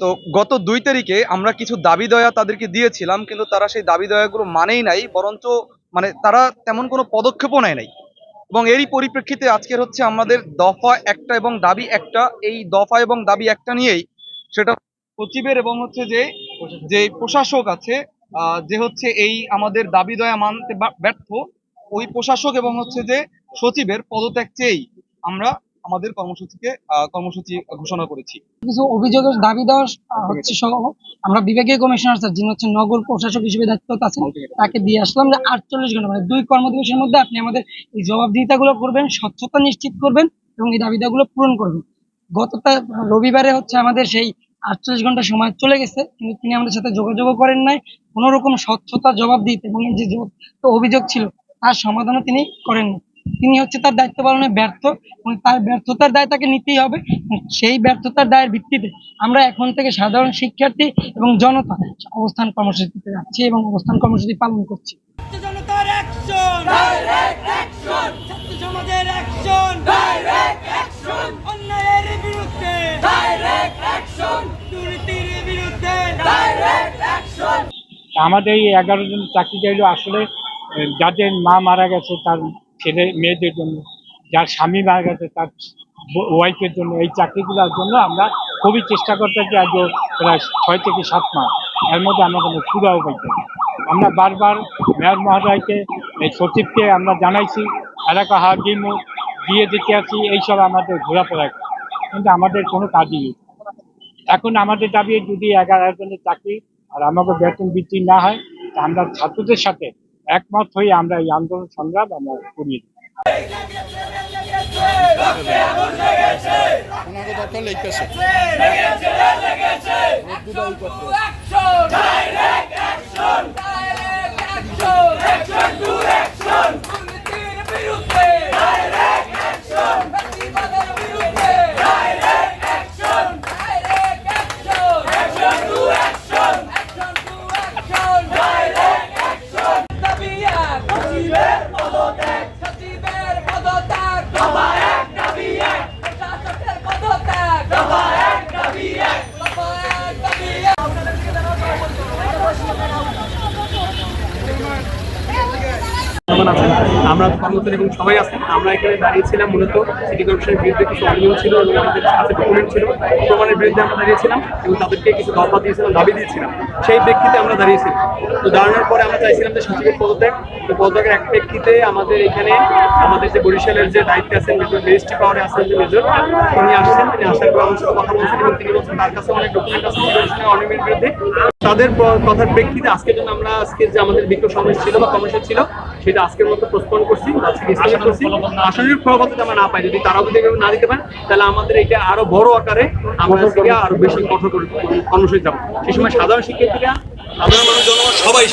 তো গত দুই তারিখে আমরা কিছু দাবি দয়া তাদেরকে দিয়েছিলাম, কিন্তু তারা সেই দাবি দয়াগুলো মানেই নাই, বরঞ্চ মানে তারা তেমন কোনো পদক্ষেপও নেয় নাই। এবং এরই পরিপ্রেক্ষিতে আজকের হচ্ছে আমাদের দফা একটা এবং দাবি একটা। এই দফা এবং দাবি একটা নিয়েই সেটা সচিবের এবং হচ্ছে যে যে প্রশাসক আছে যে হচ্ছে এই আমাদের দাবি দয়া মানতে ব্যর্থ, ওই প্রশাসক এবং হচ্ছে যে সচিবের পদত্যাগ চেয়েই আমরা আমাদের কর্মসূচিকে কর্মসূচি ঘোষণা করেছি। কিছু অভিযোগের দাবি দেওয়া হচ্ছে সহ। আমরা বিভাগীয় কমিশনার স্যার যিনি হচ্ছে নগর প্রশাসক হিসেবে দায়িত্ব আছেন তাকে দিয়ে আসলাম যে আটচল্লিশ ঘণ্টা মানে দুই কর্মদিবসের মধ্যে আপনি আমাদের এই জবাবদিহিতাগুলো করবেন স্বচ্ছতা নিশ্চিত করবেন এবং এই দাবিদাগুলো পূরণ করবেন। গতটা রবিবারে হচ্ছে আমাদের সেই আটচল্লিশ ঘণ্টা সময় চলে গেছে কিন্তু তিনি আমাদের সাথে যোগাযোগও করেন নাই। কোনো রকম স্বচ্ছতা জবাব দিতে এবং যে অভিযোগ ছিল তার সমাধানও তিনি করেননি। তিনি হচ্ছে তার দায়িত্ব পালনে ব্যর্থ। এবং তার ব্যর্থতার দায় তাকে নিতেই হবে। এবং সেই ব্যর্থতার দায়ের ভিত্তিতে আমরা এখন থেকে সাধারণ শিক্ষার্থী এবং জনতা অবস্থান কর্মসূচিতে যাচ্ছি এবং অবস্থান কর্মসূচি পালন করছি। ছাত্র জনতার অ্যাকশন ডাইরেক্ট অ্যাকশন ছাত্র সমাজের অ্যাকশন ডাইরেক্ট অ্যাকশন অন্যায়ের বিরুদ্ধে! ডাইরেক্ট অ্যাকশন দুর্নীতির বিরুদ্ধে! ডাইরেক্ট অ্যাকশন আমাদের এই এগারো জন চাকরিজীবী আসলে যাদের মা মারা গেছে তার ছেলে মেয়েদের জন্য, যার স্বামী মারা গেছে, তার ওয়াইফের জন্য, এই চাকরিগুলোর জন্য আমরা খুবই চেষ্টা করতেছি আজ প্রায় ছয় থেকে সাত মাস, এর মধ্যে আমরা কোনো সুরাও পাইতে আমরা বারবার মেয়র মহোদয়কে এই সচিবকে আমরা জানাইছি, এলাকা হাকিম দিয়ে দিতে আছি, এইসব আমাদের ঘোরাফেরা। কিন্তু আমাদের কোনো কাজই নেই এখন আমাদের দাবি, যদি এগারো জনের চাকরি আর আমাকে বেতন বৃদ্ধি না হয় আমরা ছাত্রদের সাথে একমত হয়ে আমরা এই আন্দোলন সংগ্রাম আমরা করিয়ে দিই ওনাকে দরকার লেগেছে সচিবের পদত্যাগ দফা এক দাবি এক প্রশাসকের পদত্যাগ দফা এক দাবি এক দফা এক দাবি এক জনগণ আছেন। আমরা কর্মচারী এবং সবাই আছেন আমরা এখানে দাঁড়িয়েছিলাম মূলত সিটি কর্পোরেশনের বিরুদ্ধে কিছু অনিয়ম ছিল এবং আমাদের কাছে ডকুমেন্ট ছিল। প্রমাণের বিরুদ্ধে আমরা দাঁড়িয়েছিলাম এবং তাদেরকে কিছু দফা দিয়েছিলাম, দাবি দিয়েছিলাম। সেই প্রেক্ষিতে আমরা দাঁড়িয়েছিলাম। তো দাঁড়ানোর পরে আমরা চাইছিলাম যে সচিবের পদত্যাগ। তো পদত্যাগের এক প্রেক্ষিতে আমাদের এখানে আমাদের যে বরিশালের যে দায়িত্বে আছেন রেজিস্ট্রি পাওয়ারে আছেন যে মেজর তিনি আসছেন। তিনি আসার পর আমার সাথে কথা বলছেন এবং তিনি বলছেন, তার কাছে অনেক ডকুমেন্ট আছে অনিয়মের বিরুদ্ধে। তাদের কথার প্রেক্ষিতে আজকের জন্য আমরা আজকে যে আমাদের বিক্ষোভ সমাবেশ ছিল বা কমিশন ছিল সেটা আজকের মতো প্রস্তুত করছি আসলে প্রভাবটা করছি। আসনের ফলাফল আমরা না পাই যদি তারা যদি না দিতে পারেন তাহলে আমাদের এটা আরও বড় আকারে আমরা আজকে আরও বেশি কঠোর করে কর্মসূচি যাব। সেই সময় সাধারণ শিক্ষার্থীরা সাধারণ মানুষ জনগণ সবাই